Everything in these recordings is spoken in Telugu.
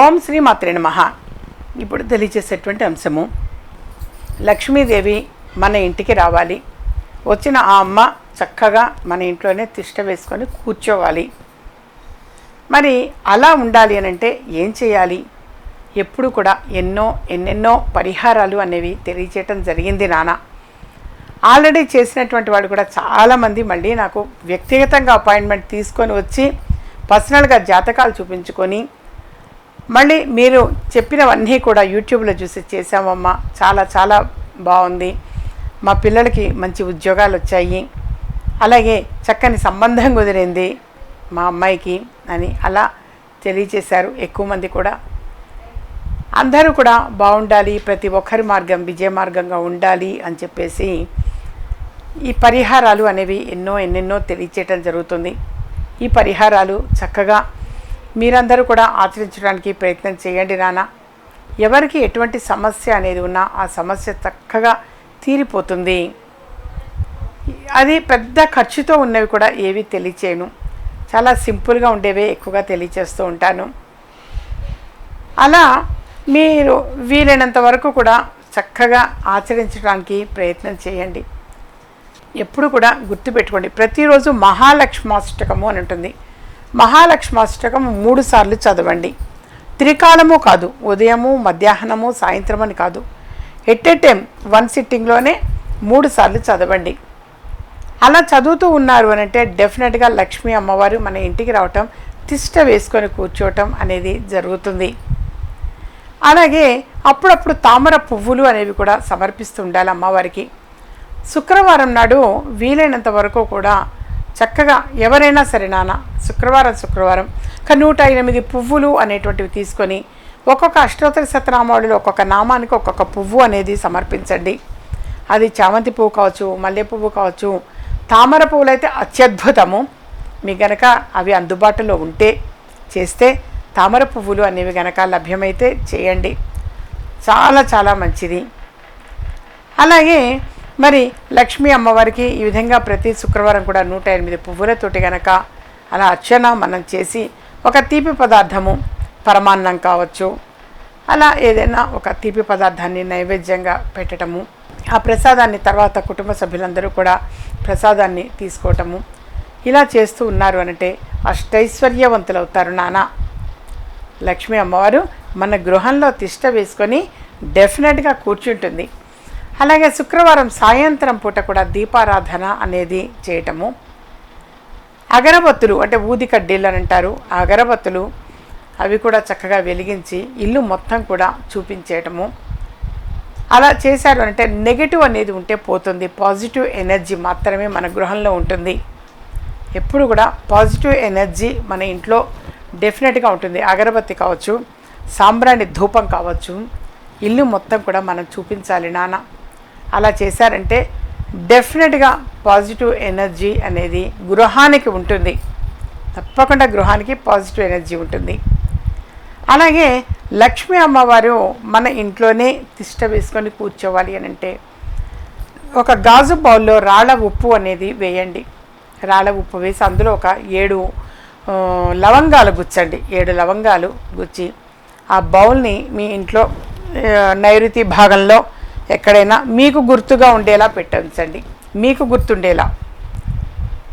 ఓం శ్రీ మాత్రే నమః. ఇప్పుడు తెలియజేసేటువంటి అంశము లక్ష్మీదేవి మన ఇంటికి రావాలి. వచ్చిన ఆ అమ్మ చక్కగా మన ఇంట్లోనే తిష్ట వేసుకొని కూర్చోవాలి. మరి అలా ఉండాలి అని అంటే ఏం చేయాలి? ఎప్పుడు కూడా ఎన్నో ఎన్నెన్నో పరిహారాలు అనేవి తెలియచేయటం జరిగింది నాన్న. ఆల్రెడీ చేసినటువంటి వాళ్ళు కూడా చాలామంది మళ్ళీ నాకు వ్యక్తిగతంగా అపాయింట్మెంట్ తీసుకొని వచ్చి పర్సనల్గా జాతకాలు చూపించుకొని మళ్ళీ మీరు చెప్పినవన్నీ కూడా యూట్యూబ్లో చూసి చేసామమ్మా చాలా చాలా బాగుంది. మా పిల్లలకి మంచి ఉద్యోగాలు వచ్చాయి. అలాగే చక్కని సంబంధం కుదిరింది మా అమ్మాయికి అని అలా తెలియచేశారు ఎక్కువ మంది కూడా. అందరూ కూడా బాగుండాలి ప్రతి ఒక్కరి మార్గం విజయ మార్గంగా ఉండాలి అని చెప్పేసి ఈ పరిహారాలు అనేవి ఎన్నో ఎన్నెన్నో తెలియచేయటం జరుగుతుంది. ఈ పరిహారాలు చక్కగా మీరందరూ కూడా ఆచరించడానికి ప్రయత్నం చేయండి నాన్న. ఎవరికి ఎటువంటి సమస్య అనేది ఉన్నా ఆ సమస్య చక్కగా తీరిపోతుంది. అది పెద్ద ఖర్చుతో ఉన్నవి కూడా ఏవి తెలియచేయను. చాలా సింపుల్గా ఉండేవే ఎక్కువగా తెలియచేస్తూ ఉంటాను. అలా మీరు వీలైనంత వరకు కూడా చక్కగా ఆచరించడానికి ప్రయత్నం చేయండి. ఎప్పుడు కూడా గుర్తుపెట్టుకోండి. ప్రతిరోజు మహాలక్ష్మాష్టకము అని ఉంటుంది. మహాలక్ష్మాష్టకం మూడు సార్లు చదవండి. త్రికాలము కాదు ఉదయము మధ్యాహ్నము సాయంత్రం అని కాదు. ఎట్ ఎ టైం వన్ సిట్టింగ్లోనే మూడు సార్లు చదవండి. అలా చదువుతూ ఉన్నారు అని అంటే డెఫినెట్గా లక్ష్మీ అమ్మవారు మన ఇంటికి రావటం తిష్ట వేసుకొని కూర్చోవటం అనేది జరుగుతుంది. అలాగే అప్పుడప్పుడు తామర పువ్వులు అనేవి కూడా సమర్పిస్తూ ఉండాలి అమ్మవారికి. శుక్రవారం నాడు వీలైనంత వరకు కూడా చక్కగా ఎవరైనా సరే నాన్న శుక్రవారం శుక్రవారం ఒక నూట ఎనిమిది పువ్వులు అనేటువంటివి తీసుకొని ఒక్కొక్క అష్టోత్తర శతనామావళిలో ఒక్కొక్క నామానికి ఒక్కొక్క పువ్వు అనేది సమర్పించండి. అది చామంతి పువ్వు కావచ్చు మల్లె పువ్వు కావచ్చు తామర పువ్వులు అయితే అత్యద్భుతము. మీ గనక అవి అందుబాటులో ఉంటే చేస్తే తామర పువ్వులు అనేవి గనక లభ్యమైతే చేయండి. చాలా చాలా మంచిది. అలాగే మరి లక్ష్మీ అమ్మవారికి ఈ విధంగా ప్రతి శుక్రవారం కూడా నూట ఎనిమిది పువ్వులతోటి గనక అలా అర్చన మనం చేసి ఒక తీపి పదార్థము పరమాన్నం కావచ్చు అలా ఏదైనా ఒక తీపి పదార్థాన్ని నైవేద్యంగా పెట్టడము ఆ ప్రసాదాన్ని తర్వాత కుటుంబ సభ్యులందరూ కూడా ప్రసాదాన్ని తీసుకోవటము ఇలా చేస్తూ ఉన్నారు అనంటే అష్టైశ్వర్యవంతులు అవుతారు నానా లక్ష్మీ అమ్మవారు మన గృహంలో తిష్ట వేసుకొని డెఫినెట్గా కూర్చుంటుంది. అలాగే శుక్రవారం సాయంత్రం పూట కూడా దీపారాధన అనేది చేయటము. అగరబత్తులు అంటే ఊది కడ్డీలు అని అంటారు. ఆ అగరబత్తులు అవి కూడా చక్కగా వెలిగించి ఇల్లు మొత్తం కూడా చూపించేయటము. అలా చేశారు అంటే నెగిటివ్ అనేది ఉంటే పోతుంది. పాజిటివ్ ఎనర్జీ మాత్రమే మన గృహంలో ఉంటుంది. ఎప్పుడు కూడా పాజిటివ్ ఎనర్జీ మన ఇంట్లో డెఫినెట్గా ఉంటుంది. అగరబత్తి కావచ్చు సాంబ్రాణి ధూపం కావచ్చు ఇల్లు మొత్తం కూడా మనం చూపించాలి నాన్న. అలా చేశారంటే డెఫినెట్గా పాజిటివ్ ఎనర్జీ అనేది గృహానికి ఉంటుంది. తప్పకుండా గృహానికి పాజిటివ్ ఎనర్జీ ఉంటుంది. అలాగే లక్ష్మీ అమ్మవారు మన ఇంట్లోనే తిష్ట వేసుకొని కూర్చోవాలి అని అంటే ఒక గాజు బౌల్లో రాళ్ళ ఉప్పు అనేది వేయండి. రాళ్ళ ఉప్పు వేసి అందులో ఒక ఏడు లవంగాలు గుచ్చండి. ఏడు లవంగాలు గుచ్చి ఆ బౌల్ని మీ ఇంట్లో నైరుతి భాగంలో ఎక్కడైనా మీకు గుర్తుగా ఉండేలా పెట్టించండి. మీకు గుర్తుండేలా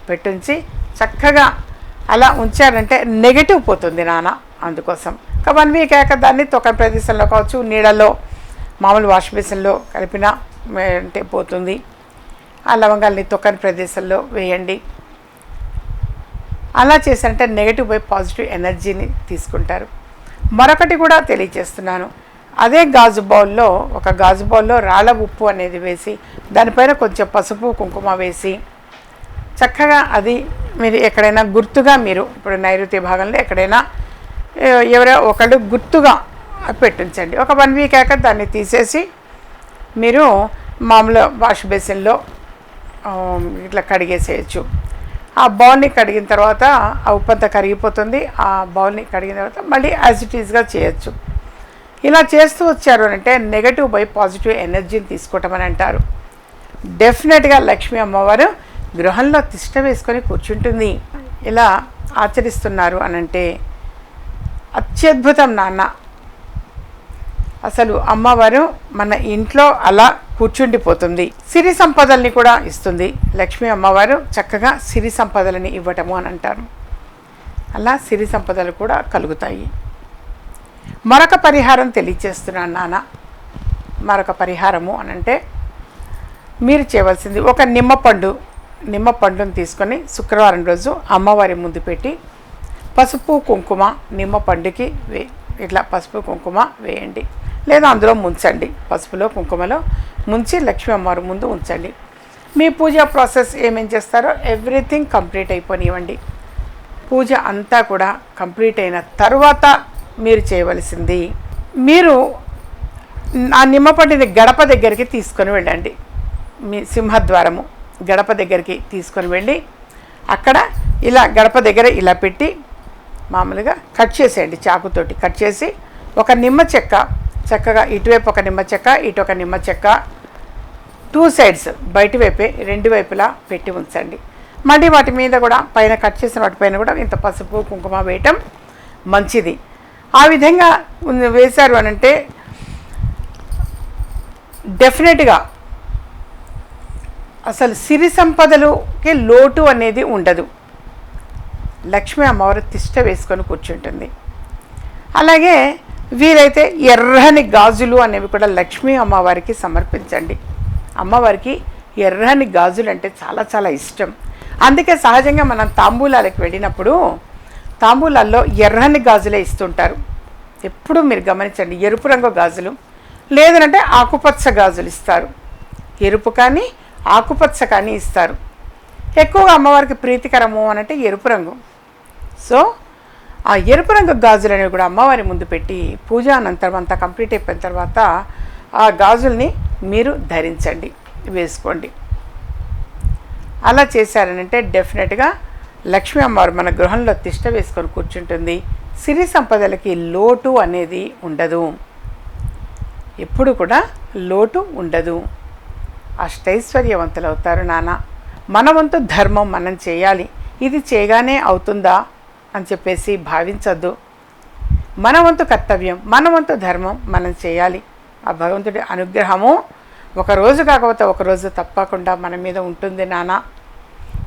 పెట్టించి చక్కగా అలా ఉంచారంటే నెగటివ్ పోతుంది నాన్న అందుకోసం. ఒక వన్ వీక్ అయ్యాక దాన్ని తొక్క ప్రదేశంలో కావచ్చు నీడలో మామూలు వాష్ బేసిన్లో కలిపిన అంటే పోతుంది. ఆ లవంగాల్ని తొక్కని ప్రదేశంలో వేయండి. అలా చేశారంటే నెగిటివ్ పోయి పాజిటివ్ ఎనర్జీని తీసుకుంటారు. మరొకటి కూడా తెలియజేస్తున్నాను. అదే గాజు బౌల్లో ఒక గాజు బౌల్లో రాళ్ళ ఉప్పు అనేది వేసి దానిపైన కొంచెం పసుపు కుంకుమ వేసి చక్కగా అది మీరు ఎక్కడైనా గుర్తుగా మీరు ఇప్పుడు నైరుతి భాగంలో ఎక్కడైనా ఎవరో ఒకళ్ళు గుర్తుగా పెట్టించండి. ఒక వన్ వీక్ అయ్యాక దాన్ని తీసేసి మీరు మామూలు వాష్ బేసిన్లో ఇట్లా కడిగేసేయచ్చు. ఆ బౌల్ని కడిగిన తర్వాత ఆ ఉప్పంతా కరిగిపోతుంది. ఆ బౌల్ని కడిగిన తర్వాత మళ్ళీ యాజ్ ఇట్ ఈజ్గా చేయొచ్చు. ఇలా చేస్తూ వచ్చారు అని అంటే నెగటివ్ బై పాజిటివ్ ఎనర్జీని తీసుకోవటం అని అంటారు. డెఫినెట్గా లక్ష్మీ అమ్మవారు గృహంలో తిష్ట వేసుకొని కూర్చుంటుంది. ఇలా ఆచరిస్తున్నారు అనంటే అత్యద్భుతం నాన్న. అసలు అమ్మవారు మన ఇంట్లో అలా కూర్చుండిపోతుంది. సిరి సంపదల్ని కూడా ఇస్తుంది. లక్ష్మీ అమ్మవారు చక్కగా సిరి సంపదలని ఇవ్వటము అని అంటారు. అలా సిరి సంపదలు కూడా కలుగుతాయి. మరొక పరిహారం తెలియచేస్తున్నాను నాన్న. మరొక పరిహారము అని అంటే మీరు చేయవలసింది ఒక నిమ్మ పండు నిమ్మ పండును తీసుకొని శుక్రవారం రోజు అమ్మవారి ముందు పెట్టి పసుపు కుంకుమ నిమ్మ పండుకి వే ఇట్లా పసుపు కుంకుమ వేయండి. లేదా అందులో ముంచండి. పసుపులో కుంకుమలో ముంచి లక్ష్మీ అమ్మవారి ముందు ఉంచండి. మీ పూజా ప్రాసెస్ ఏమేం చేస్తారో ఎవ్రీథింగ్ కంప్లీట్ అయిపోనివ్వండి. పూజ అంతా కూడా కంప్లీట్ అయిన తర్వాత మీరు చేయవలసింది. మీరు ఆ నిమ్మపండిని గడప దగ్గరికి తీసుకొని వెళ్ళండి. మీ సింహద్వారము గడప దగ్గరికి తీసుకొని వెళ్ళి అక్కడ ఇలా గడప దగ్గర ఇలా పెట్టి మామూలుగా కట్ చేసేయండి చాకుతోటి. కట్ చేసి ఒక నిమ్మ చెక్క చక్కగా ఇటువైపు ఒక నిమ్మ చెక్క ఇటు ఒక నిమ్మ చెక్క టూ సైడ్స్ బయటి వైపే రెండు వైపులా పెట్టి ఉంచండి. మళ్ళీ వాటి మీద కూడా పైన కట్ చేసిన వాటిపైన కూడా ఇంత పసుపు కుంకుమ వేయటం మంచిది. ఆ విధంగా వేశారు అని అంటే డెఫినెట్గా అసలు సిరి సంపదలుకి లోటు అనేది ఉండదు. లక్ష్మీ అమ్మవారు తిష్ట వేసుకొని కూర్చుంటుంది. అలాగే వీరైతే ఎర్రని గాజులు అనేవి కూడా లక్ష్మీ అమ్మవారికి సమర్పించండి. అమ్మవారికి ఎర్రని గాజులు అంటే చాలా చాలా ఇష్టం. అందుకే సహజంగా మనం తాంబూలాలకు వెళ్ళినప్పుడు తాంబూలాల్లో ఎర్రని గాజులే ఇస్తుంటారు. ఎప్పుడు మీరు గమనించండి ఎరుపు రంగు గాజులు లేదనంటే ఆకుపచ్చ గాజులు ఇస్తారు. ఎరుపు కానీ ఆకుపచ్చ కానీ ఇస్తారు. ఎక్కువగా అమ్మవారికి ప్రీతికరము అని అంటే ఎరుపు రంగు. సో ఆ ఎరుపు రంగు గాజులు అనేవి కూడా అమ్మవారి ముందు పెట్టి పూజ అనంతరం అంతా కంప్లీట్ అయిపోయిన తర్వాత ఆ గాజుల్ని మీరు ధరించండి వేసుకోండి. అలా చేశారనంటే డెఫినెట్గా లక్ష్మీ అమ్మవారు మన గృహంలో తిష్ట వేసుకొని కూర్చుంటుంది. సిరి సంపదలకి లోటు అనేది ఉండదు. ఎప్పుడు కూడా లోటు ఉండదు. అష్టైశ్వర్యవంతులు అవుతారు నాన్న. మన వంతు ధర్మం మనం చేయాలి. ఇది చేయగానే అవుతుందా అని చెప్పేసి భావించద్దు. మన వంతు కర్తవ్యం మన వంతు ధర్మం మనం చేయాలి. ఆ భగవంతుడి అనుగ్రహము ఒక రోజు కాకపోతే ఒక రోజు తప్పకుండా మన మీద ఉంటుంది నానా